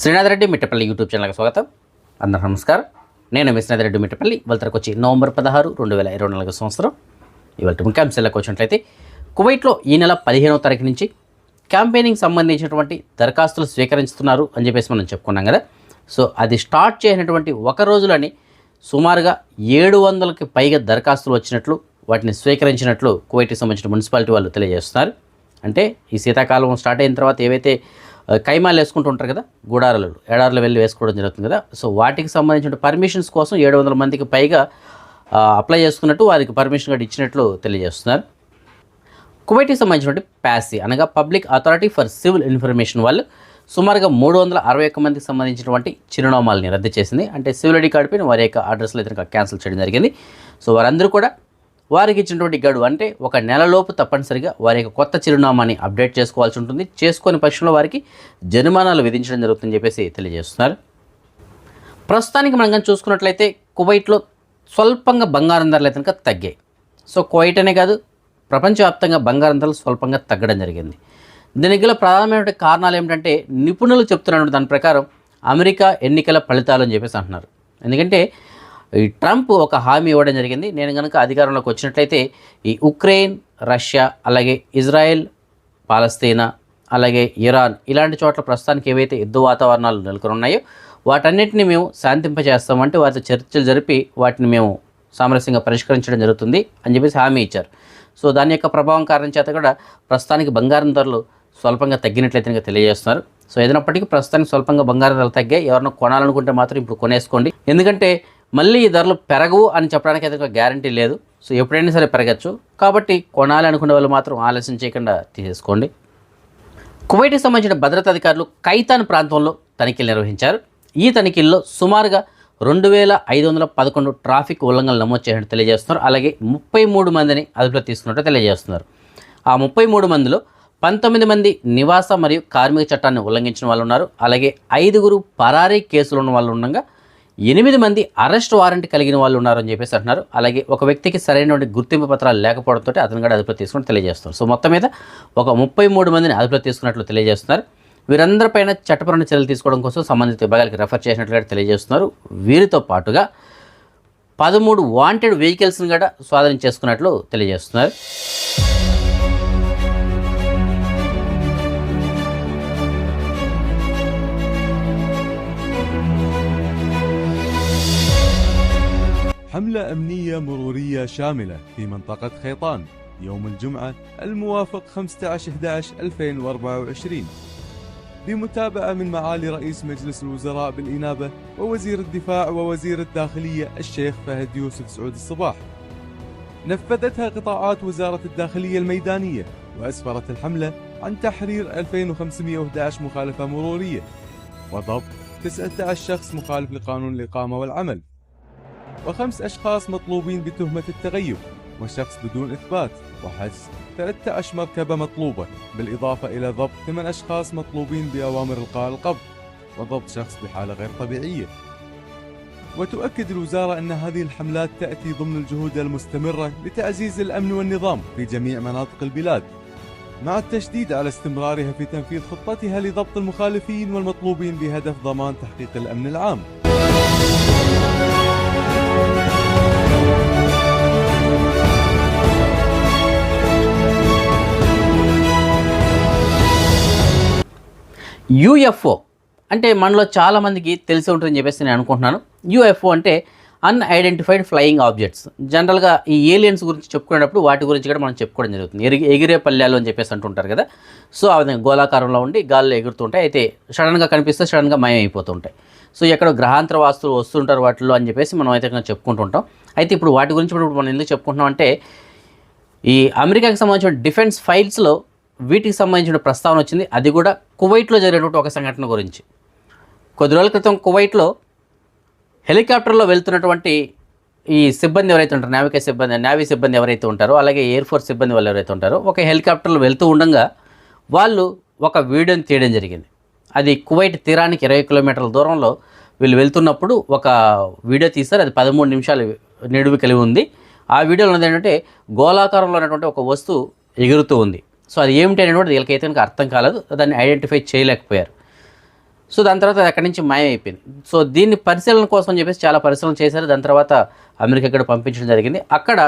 Srinath Reddy Mittapalli YouTube ఛానల్కి స్వాగతం. అందరూ నమస్కారం. నేను మీ శ్రీనాథ్ రెడ్డి మిట్టపల్లి. ఇవాళకి వచ్చి నవంబర్ పదహారు రెండు వేల ఇరవై నాలుగు సంవత్సరం. ఇవాళ ముఖ్యాంశాలకు వచ్చినట్లయితే కువైట్లో ఈ నెల పదిహేనవ తారీఖు నుంచి క్యాంపెయినింగ్ సంబంధించినటువంటి దరఖాస్తులు స్వీకరిస్తున్నారు అని చెప్పేసి మనం చెప్పుకున్నాం కదా. సో అది స్టార్ట్ చేసినటువంటి ఒక రోజులని సుమారుగా ఏడు వందలకి పైగా దరఖాస్తులు వచ్చినట్లు వాటిని స్వీకరించినట్లు కువైట్కి సంబంధించిన మున్సిపాలిటీ వాళ్ళు తెలియజేస్తున్నారు. అంటే ఈ శీతాకాలం స్టార్ట్ అయిన తర్వాత ఏవైతే కైమాలు వేసుకుంటూ ఉంటారు కదా గుడారాలు ఎడారులు వెళ్ళి వేసుకోవడం జరుగుతుంది కదా. సో వాటికి సంబంధించిన పర్మిషన్స్ కోసం ఏడు వందల మందికి పైగా అప్లై చేసుకున్నట్టు వారికి పర్మిషన్ కూడా ఇచ్చినట్లు తెలియజేస్తున్నారు. కువైట్కి సంబంధించినటువంటి ప్యాసి అనగా public authority for civil information వాళ్ళు సుమారుగా మూడు వందల అరవై ఒక్క మందికి సంబంధించినటువంటి చిరునామాలని రద్దు చేసింది. అంటే సివిల్ ఐడి కార్డు పైన వారి యొక్క అడ్రస్లో అయితే క్యాన్సిల్ చేయడం జరిగింది. సో వారందరూ కూడా వారికి ఇచ్చినటువంటి గడువు. అంటే ఒక నెలలోపు తప్పనిసరిగా వారి యొక్క కొత్త చిరునామాని అప్డేట్ చేసుకోవాల్సి ఉంటుంది. చేసుకొని పక్షంలో వారికి జరిమానాలు విధించడం జరుగుతుందని చెప్పేసి తెలియజేస్తున్నారు. ప్రస్తుతానికి మనం కానీ చూసుకున్నట్లయితే కువైట్లో స్వల్పంగా బంగారం ధరలు అయితే కనుక తగ్గాయి. సో కువైట్ అనే కాదు ప్రపంచవ్యాప్తంగా బంగారం ధరలు స్వల్పంగా తగ్గడం జరిగింది. దీనికి గల ప్రధానమైన కారణాలు ఏమిటంటే నిపుణులు చెప్తున్నటువంటి దాని ప్రకారం అమెరికా ఎన్నికల ఫలితాలు అని చెప్పేసి అంటున్నారు. ఎందుకంటే ఈ ట్రంప్ ఒక హామీ ఇవ్వడం జరిగింది. నేను కనుక అధికారంలోకి వచ్చినట్లయితే ఈ ఉక్రెయిన్ రష్యా అలాగే ఇజ్రాయెల్ పాలస్తీనా అలాగే ఇరాన్ ఇలాంటి చోట్ల ప్రస్తుతానికి ఏవైతే యుద్ధ వాతావరణాలు నెలకొని ఉన్నాయో వాటన్నిటిని మేము శాంతింపజేస్తామంటే వారితో చర్చలు జరిపి వాటిని మేము సామరస్యంగా పరిష్కరించడం జరుగుతుంది అని చెప్పేసి హామీ ఇచ్చారు. సో దాని యొక్క ప్రభావం కారణం చేత కూడా ప్రస్తుతానికి బంగారం ధరలు స్వల్పంగా తగ్గినట్లయితే ఇంకా తెలియజేస్తున్నారు. సో ఏదైనప్పటికీ ప్రస్తుతానికి స్వల్పంగా బంగారం ధరలు తగ్గాయి. ఎవరైనా కొనాలనుకుంటే మాత్రం ఇప్పుడు కొనేసుకోండి. ఎందుకంటే మళ్ళీ ఈ ధరలు పెరగవు అని చెప్పడానికి అయితే ఒక గ్యారంటీ లేదు. సో ఎప్పుడైనా సరే పెరగచ్చు. కాబట్టి కొనాలి అనుకునే వాళ్ళు మాత్రం ఆలస్యం చేయకుండా తీసేసుకోండి. కువైట్కి సంబంధించిన భద్రతా అధికారులు కైతాన్ ప్రాంతంలో తనిఖీలు నిర్వహించారు. ఈ తనిఖీల్లో సుమారుగా రెండు వేల ఐదు వందల పదకొండు ట్రాఫిక్ ఉల్లంఘనలు నమోదు చేసినట్టు తెలియజేస్తున్నారు. అలాగే ముప్పై మూడు మందిని అదుపులో తీసుకున్నట్టు తెలియజేస్తున్నారు. ఆ ముప్పై మూడు మందిలో పంతొమ్మిది మంది నివాస మరియు కార్మిక చట్టాన్ని ఉల్లంఘించిన వాళ్ళు ఉన్నారు. అలాగే ఐదుగురు పరారీ కేసులు ఉన్న వాళ్ళు ఉండగా ఎనిమిది మంది అరెస్ట్ వారెంట్ కలిగిన వాళ్ళు ఉన్నారని చెప్పేసి అంటున్నారు. అలాగే ఒక వ్యక్తికి సరైనటువంటి గుర్తింపు పత్రాలు లేకపోవడంతో అతను కూడా అదుపులో తీసుకుని తెలియజేస్తున్నారు. సో మొత్తం మీద ఒక ముప్పై మూడు మందిని అదుపులో తీసుకున్నట్లు తెలియజేస్తున్నారు. వీరందరిపైన చట్టపరమైన చర్యలు తీసుకోవడం కోసం సంబంధిత విభాగాలకు రెఫర్ చేసినట్లుగా తెలియజేస్తున్నారు. వీరితో పాటుగా పదమూడు వాంటెడ్ వెహికల్స్ని కూడా స్వాధీనం చేసుకున్నట్లు తెలియజేస్తున్నారు. حملة أمنية مرورية شاملة في منطقة خيطان يوم الجمعة الموافق 15/11/2024 بمتابعة من معالي رئيس مجلس الوزراء بالإنابة ووزير الدفاع ووزير الداخلية الشيخ فهد يوسف سعود الصباح. نفذتها قطاعات وزارة الداخلية الميدانية وأسفرت الحملة عن تحرير 2511 مخالفة مرورية. وضبط 19 شخص مخالف لقانون الإقامة والعمل. وخمس أشخاص مطلوبين بتهمة التغيب وشخص بدون إثبات وحجز 13 مركبة مطلوبة بالإضافة إلى ضبط 8 أشخاص مطلوبين بأوامر إلقاء القبض وضبط شخص بحالة غير طبيعية. وتؤكد الوزارة أن هذه الحملات تأتي ضمن الجهود المستمرة لتعزيز الأمن والنظام في جميع مناطق البلاد. مع التشديد على استمرارها في تنفيذ خطتها لضبط المخالفين والمطلوبين بهدف ضمان تحقيق الأمن العام. యూఎఫ్ఓ అంటే మనలో చాలామందికి తెలిసి ఉంటుందని చెప్పేసి నేను అనుకుంటున్నాను. యూఎఫ్ఓ అంటే అన్ఐడెంటిఫైడ్ ఫ్లయింగ్ ఆబ్జెక్ట్స్ జనరల్గా ఈ ఏలియన్స్ గురించి చెప్పుకునేటప్పుడు వాటి గురించి కూడా మనం చెప్పుకోవడం జరుగుతుంది. ఎగిరి ఎగిరే పల్లెలు అని చెప్పేసి అంటుంటారు కదా. సో ఆ విధంగా గోళాకారంలో ఉండి గాల్లో ఎగురుతుంటాయి. అయితే సడన్గా కనిపిస్తే సడన్గా మయం అయిపోతుంటాయి సో ఎక్కడ గ్రహాంతర వాస్తులు వస్తుంటారు వాటిలో అని చెప్పేసి మనం అయితే చెప్పుకుంటుంటాం. అయితే ఇప్పుడు వాటి గురించి ఇప్పుడు మనం ఎందుకు చెప్పుకుంటున్నాం అంటే ఈ అమెరికాకి సంబంధించిన డిఫెన్స్ ఫైల్స్లో వీటికి సంబంధించిన ప్రస్తావన వచ్చింది. అది కూడా కువైట్లో జరిగినటువంటి ఒక సంఘటన గురించి. కొద్ది రోజుల క్రితం కువైట్లో హెలికాప్టర్లో వెళ్తున్నటువంటి ఈ సిబ్బంది ఎవరైతే ఉంటారో నావికా సిబ్బంది నావీ సిబ్బంది ఎవరైతే ఉంటారో అలాగే ఎయిర్ ఫోర్స్ సిబ్బంది వాళ్ళు ఎవరైతే ఉంటారో ఒక హెలికాప్టర్లో వెళ్తూ ఉండగా వాళ్ళు ఒక వీడియోని తీయడం జరిగింది. అది కువైట్ తీరానికి ఇరవై కిలోమీటర్ల దూరంలో వీళ్ళు వెళ్తున్నప్పుడు ఒక వీడియో తీస్తారు అది పదమూడు నిమిషాలు నిడివి కలిగి ఉంది. ఆ వీడియోలో ఉన్నది ఏంటంటే గోళాకారంలో ఉన్నటువంటి ఒక వస్తువు ఎగురుతూ ఉంది. సో అది ఏమిటి అనేటువంటి వీళ్ళకైతే కనుక అర్థం కాలేదు. దాన్ని ఐడెంటిఫై చేయలేకపోయారు. సో దాని తర్వాత అక్కడి నుంచి మాయమైపోయింది సో దీన్ని పరిశీలన కోసం చెప్పేసి చాలా పరిశీలన చేశారు. దాని తర్వాత అమెరికా ఇక్కడ పంపించడం జరిగింది. అక్కడ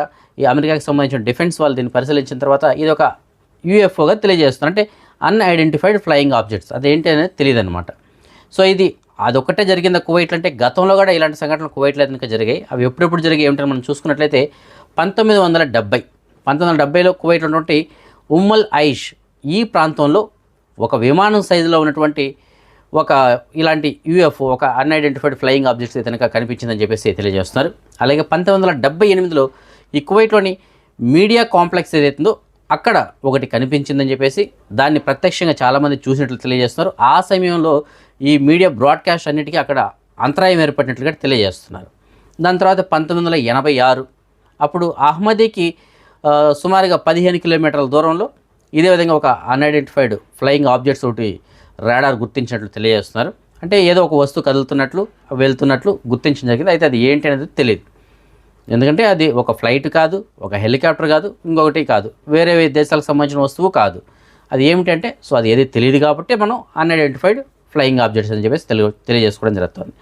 ఈ అమెరికాకి సంబంధించిన డిఫెన్స్ వాళ్ళు దీన్ని పరిశీలించిన తర్వాత ఇది ఒక యూఎఫ్ఓగా తెలియజేస్తున్నారు. అంటే అన్ఐడెంటిఫైడ్ ఫ్లయింగ్ ఆబ్జెక్ట్స్ అదేంటి అనేది తెలియదు అనమాట సో ఇది అదొక్కటే జరిగింది. కువైట్లు అంటే గతంలో కూడా ఇలాంటి సంఘటనలు కువైట్లో అయితే జరిగాయి. అవి ఎప్పుడెప్పుడు జరిగాయి ఏమిటని మనం చూసుకున్నట్లయితే పంతొమ్మిది వందల డెబ్బై. పంతొమ్మిది వందల డెబ్బైలో కువైట్ ఉన్నటువంటి ఉమ్మల్ ఐష్ ఈ ప్రాంతంలో ఒక విమానం సైజులో ఉన్నటువంటి ఒక ఇలాంటి యూఎఫ్ఓ ఒక అన్ఐడెంటిఫైడ్ ఫ్లయింగ్ ఆబ్జెక్ట్స్ కనుక కనిపించిందని చెప్పేసి తెలియజేస్తున్నారు. అలాగే పంతొమ్మిది వందల డెబ్బై ఎనిమిదిలో ఈ కువైట్లోని మీడియా కాంప్లెక్స్ ఏదైతుందో అక్కడ ఒకటి కనిపించిందని చెప్పేసి దాన్ని ప్రత్యక్షంగా చాలామంది చూసినట్లు తెలియజేస్తున్నారు. ఆ సమయంలో ఈ మీడియా బ్రాడ్కాస్ట్ అన్నిటికీ అక్కడ అంతరాయం ఏర్పడినట్లుగా తెలియజేస్తున్నారు. దాని తర్వాత పంతొమ్మిది వందల ఎనభై ఆరు అప్పుడు అహ్మదీకి సుమారుగా పదిహేను కిలోమీటర్ల దూరంలో ఇదే విధంగా ఒక అన్ఐడెంటిఫైడ్ ఫ్లయింగ్ ఆబ్జెక్ట్స్ ఒకటి రాడార్ గుర్తించినట్లు తెలియజేస్తున్నారు. అంటే ఏదో ఒక వస్తువు కదులుతున్నట్లు వెళ్తున్నట్లు గుర్తించడం జరిగింది. అయితే అది ఏంటి అనేది తెలియదు ఎందుకంటే అది ఒక ఫ్లైట్ కాదు ఒక హెలికాప్టర్ కాదు ఇంకొకటి కాదు. వేరే వేరే దేశాలకు సంబంధించిన వస్తువు కాదు. అది ఏమిటంటే సో అది ఏది తెలియదు కాబట్టి మనం అన్ఐడెంటిఫైడ్ ఫ్లయింగ్ ఆబ్జెక్ట్స్ అని చెప్పేసి తెలియ తెలియజేసుకోవడం జరుగుతుంది.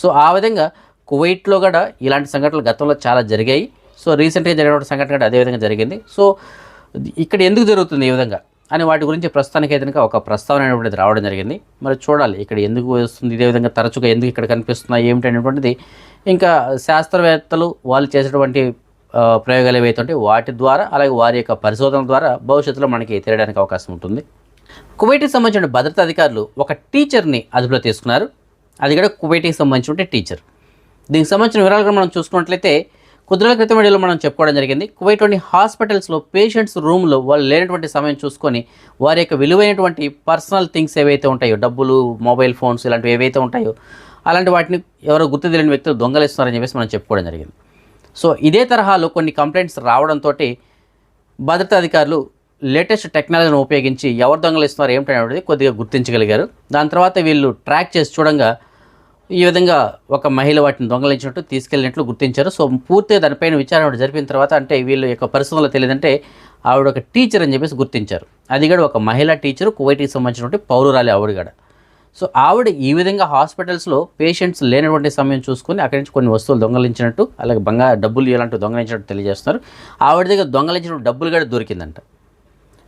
సో ఆ విధంగా కువైట్లో కూడా ఇలాంటి సంఘటనలు గతంలో చాలా జరిగాయి. సో రీసెంట్గా జరిగిన సంఘటన కూడా అదే విధంగా జరిగింది. సో ఇక్కడ ఎందుకు జరుగుతుంది ఈ విధంగా అని వాటి గురించి ప్రస్తుతానికి అయితే ఒక ప్రస్తావన అనేటువంటిది రావడం జరిగింది. మరి చూడాలి ఇక్కడ ఎందుకు వస్తుంది ఇదే విధంగా తరచుగా ఎందుకు ఇక్కడ కనిపిస్తున్నాయి ఏమిటి అనేటువంటిది ఇంకా శాస్త్రవేత్తలు వాళ్ళు చేసేటువంటి ప్రయోగాలు ఏవైతే వాటి ద్వారా అలాగే వారి యొక్క పరిశోధనల ద్వారా భవిష్యత్తులో మనకి తెలియడానికి అవకాశం ఉంటుంది. కువైట్కి సంబంధించిన భద్రతా అధికారులు ఒక టీచర్ని అదుపులో తీసుకున్నారు. అది కూడా కువైట్కి సంబంధించిన టీచర్. దీనికి సంబంధించిన వివరాలు కూడా మనం చూసుకున్నట్లయితే కొద్ది రోజుల క్రితం వీడియోలో మనం చెప్పుకోవడం జరిగింది. కువైట్లోని హాస్పిటల్స్లో పేషెంట్స్ రూమ్లో వాళ్ళు లేనటువంటి సమయం చూసుకొని వారి యొక్క విలువైనటువంటి పర్సనల్ థింగ్స్ ఏవైతే ఉంటాయో డబ్బులు మొబైల్ ఫోన్స్ ఇలాంటివి ఏవైతే ఉంటాయో అలాంటి వాటిని ఎవరో గుర్తు తెలియని వ్యక్తులు దొంగలిస్తున్నారని చెప్పేసి మనం చెప్పుకోవడం జరిగింది. సో ఇదే తరహాలో కొన్ని కంప్లైంట్స్ రావడంతో భద్రతా అధికారులు లేటెస్ట్ టెక్నాలజీని ఉపయోగించి ఎవరు దొంగలిస్తున్నారు ఏమిటనేది కొద్దిగా గుర్తించగలిగారు. దాని తర్వాత వీళ్ళు ట్రాక్ చేసి చూడంగా ఈ విధంగా ఒక మహిళ వాటిని దొంగలించినట్టు తీసుకెళ్ళినట్లు గుర్తించారు. సో పూర్తిగా దానిపైన విచారణ జరిపిన తర్వాత అంటే వీళ్ళ యొక్క పరిస్థితుల్లో తెలియదంటే ఆవిడ ఒక టీచర్ అని చెప్పేసి గుర్తించారు. అది కూడా ఒక మహిళా టీచరు కువైట్కి సంబంధించినటువంటి పౌరురాలి ఆవిడ కూడా. సో ఆవిడ ఈ విధంగా హాస్పిటల్స్లో పేషెంట్స్ లేనటువంటి సమయం చూసుకొని అక్కడి నుంచి కొన్ని వస్తువులు దొంగలించినట్టు అలాగే బంగారు డబ్బులు ఇలాంటివి దొంగలించినట్టు తెలియజేస్తున్నారు. ఆవిడ దగ్గర దొంగలించిన డబ్బులు కూడా దొరికిందంట.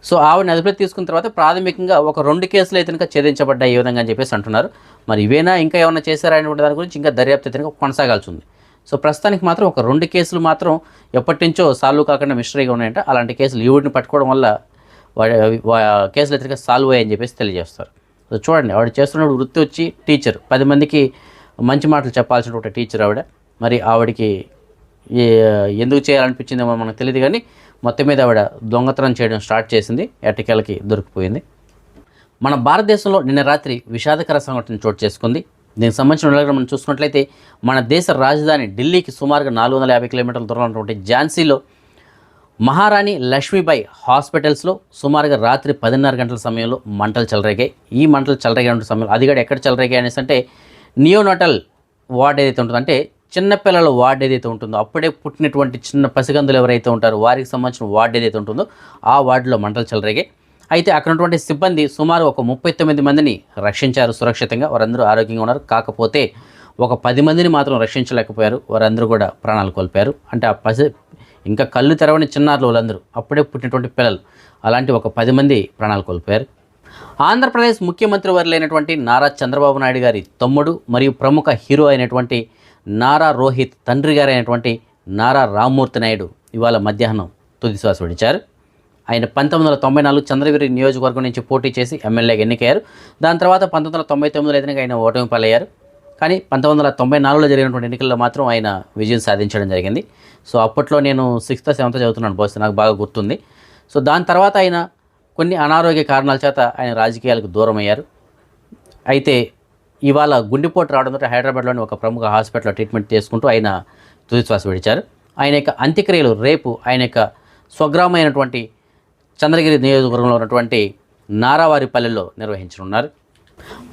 సో ఆవిడని అదుపులో తీసుకున్న తర్వాత ప్రాథమికంగా ఒక రెండు కేసులు అయితే కనుక ఛేదించబడ్డాయి ఈ విధంగా అని చెప్పేసి అంటున్నారు. మరి ఇవేనా ఇంకా ఏమైనా చేశారా అనేటువంటి దాని గురించి ఇంకా దర్యాప్తు అయితే కనుక కొనసాగాల్సి ఉంది సో ప్రస్తుతానికి మాత్రం ఒక రెండు కేసులు మాత్రం ఎప్పటి నుంచో సాల్వ్ కాకుండా మిస్టరీగా ఉన్నాయంట. అలాంటి కేసులు ఈవిడిని పట్టుకోవడం వల్ల వా- కేసులు అయితే సాల్వ్ అయ్యాయని చెప్పేసి తెలియజేస్తారు. సో చూడండి ఆవిడ చేస్తున్న వృత్తి వచ్చి టీచర్. పది మందికి మంచి మాటలు చెప్పాల్సిన ఒక టీచర్ ఆవిడ. మరి ఆవిడకి ఎందుకు చేయాలనిపించిందేమో మనకు తెలియదు కానీ మొత్తం మీద ఆవిడ దొంగతనం చేయడం స్టార్ట్ చేసింది. ఎట్టకేలకి దొరికిపోయింది. మన భారతదేశంలో నిన్న రాత్రి విషాదకర సంఘటన చోటు చేసుకుంది. దీనికి సంబంధించిన వివరాలు మనం చూసుకున్నట్లయితే మన దేశ రాజధాని ఢిల్లీకి సుమారుగా నాలుగు వందల యాభై కిలోమీటర్ల దూరంలో ఉన్నటువంటి ఝాన్సీలో మహారాణి లక్ష్మీబాయి హాస్పిటల్స్లో సుమారుగా రాత్రి పదిన్నర గంటల సమయంలో మంటలు చెలరేగాయి. ఈ మంటలు చెలరేగిన సమయంలో అది కూడా ఎక్కడ చెలరేగాయి అనేసి అంటే నియోనటల్ వార్డ్ ఏదైతే ఉంటుందంటే చిన్నపిల్లల వార్డ్ ఏదైతే ఉంటుందో అప్పుడే పుట్టినటువంటి చిన్న పసిగందులు ఎవరైతే ఉంటారో వారికి సంబంధించిన వార్డ్ ఏదైతే ఉంటుందో ఆ వార్డులో మంటలు చెలరేగాయి అయితే అక్కడ ఉన్నటువంటి సిబ్బంది సుమారు ఒక ముప్పై తొమ్మిది మందిని రక్షించారు సురక్షితంగా. వారందరూ ఆరోగ్యంగా ఉన్నారు. కాకపోతే ఒక పది మందిని మాత్రం రక్షించలేకపోయారు. వారందరూ కూడా ప్రాణాలు కోల్పోయారు. అంటే ఆ పసి ఇంకా కళ్ళు తెరవని చిన్నారులు వాళ్ళందరూ అప్పుడే పుట్టినటువంటి పిల్లలు అలాంటి ఒక పది మంది ప్రాణాలు కోల్పోయారు. ఆంధ్రప్రదేశ్ ముఖ్యమంత్రి వర్లైనటువంటి నారా చంద్రబాబు నాయుడు గారి తమ్ముడు మరియు ప్రముఖ హీరో అయినటువంటి నారా రోహిత్ తండ్రి గారైనటువంటి నారా రామ్మూర్తి నాయుడు ఇవాళ మధ్యాహ్నం తుదిశ్వాస విడిచారు. ఆయన పంతొమ్మిది వందల తొంభై నాలుగు చంద్రగిరి నియోజకవర్గం నుంచి పోటీ చేసి ఎమ్మెల్యేగా ఎన్నికయ్యారు. దాని తర్వాత పంతొమ్మిది వందల తొంభై తొమ్మిదిలో అయితే ఆయన ఓటమి పాలయ్యారు. కానీ పంతొమ్మిది వందల తొంభై నాలుగులో జరిగినటువంటి ఎన్నికల్లో మాత్రం ఆయన విజయం సాధించడం జరిగింది. సో అప్పట్లో నేను సిక్స్త్ సెవెంత్ చదువుతున్నాను బస్ నాకు బాగా గుర్తుంది. సో దాని తర్వాత ఆయన కొన్ని అనారోగ్య కారణాల చేత ఆయన రాజకీయాలకు దూరం అయ్యారు అయితే ఇవాళ గుండెపోటు రావడంతో హైదరాబాద్లోని ఒక ప్రముఖ హాస్పిటల్లో ట్రీట్మెంట్ చేసుకుంటూ ఆయన తుదిశ్వాస విడిచారు. ఆయన యొక్క అంత్యక్రియలు రేపు ఆయన యొక్క స్వగ్రామైనటువంటి చంద్రగిరి నియోజకవర్గంలో ఉన్నటువంటి నారావారిపల్లెలో నిర్వహించనున్నారు.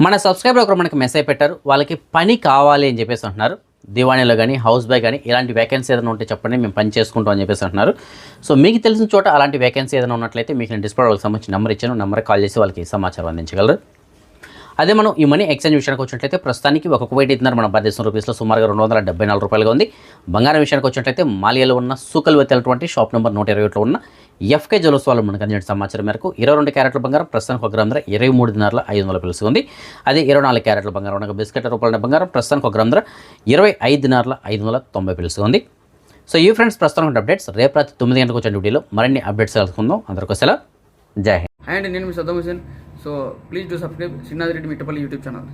మన సబ్స్క్రైబర్ ఒకరు మనకి మెసేజ్ పెట్టారు వాళ్ళకి పని కావాలి అని చెప్పేసి అంటున్నారు. దివాణిలో కానీ హౌస్ బాయ్ కానీ ఇలాంటి వేకెన్సీ ఏదైనా ఉంటే చెప్పండి మేము పని చేసుకుంటాం అని చెప్పేసి అంటున్నారు. సో మీకు తెలిసిన చోట అలాంటి వేకెన్సీ ఏదైనా ఉన్నట్లయితే మీకు నేను డిస్ప్లే వాళ్ళకి సంబంధించిన నెంబర్ ఇచ్చాను నెంబర్ కాల్ చేసి వాళ్ళకి సమాచారం అందించగలరు. అదే మనం ఈ మనీ ఎక్స్చేంజ్ విషయానికి వచ్చినట్లయితే ప్రస్తుతానికి ఒక కువైట్ ఇద్దరు మన భారతదేశం రూపీస్లో సుమారుగా రెండు వందల డెబ్బై నాలుగు రూపాయలుగా ఉంది. బంగారం విషయానికి వచ్చినట్లయితే మాలియాలో ఉన్న సూకల్ వెతలటువంటి షాప్ నెంబర్ నూట ఇరవై ఒకటిలో ఉన్న ఎఫ్కే జ్యువెల్స్ వాళ్ళు మనకు అందించిన సమాచారం మేరకు ఇరవై రెండు క్యారెట్ల బంగారం ప్రస్తుతానికి ఒక గ్రామ ధర ఇరవై మూడు దినారుల ఐదు వందల పిలుసు ఉంది. అదే ఇరవై నాలుగు క్యారెట్ల బంగారం అనగా బిస్కెట్ రూపాయల బంగారం ప్రస్తుతానికి ఒక గ్రామ ధర ఇరవై ఐదు దినారుల ఐదు వందల తొంభై పిలుసు ఉంది. సో ఈ ఫ్రెండ్స్ ప్రస్తుతం అప్డేట్స్ రేపు రాత్రి తొమ్మిది గంటలకు వచ్చిన డ్యూటీలో మరిన్ని అప్డేట్స్ కలుసుకుందాం అందరికీ సెలవు. జై హింద్. అండ్ నేను మీ Saddam Hussain so please do subscribe Srinath Reddy Mittapalli YouTube channel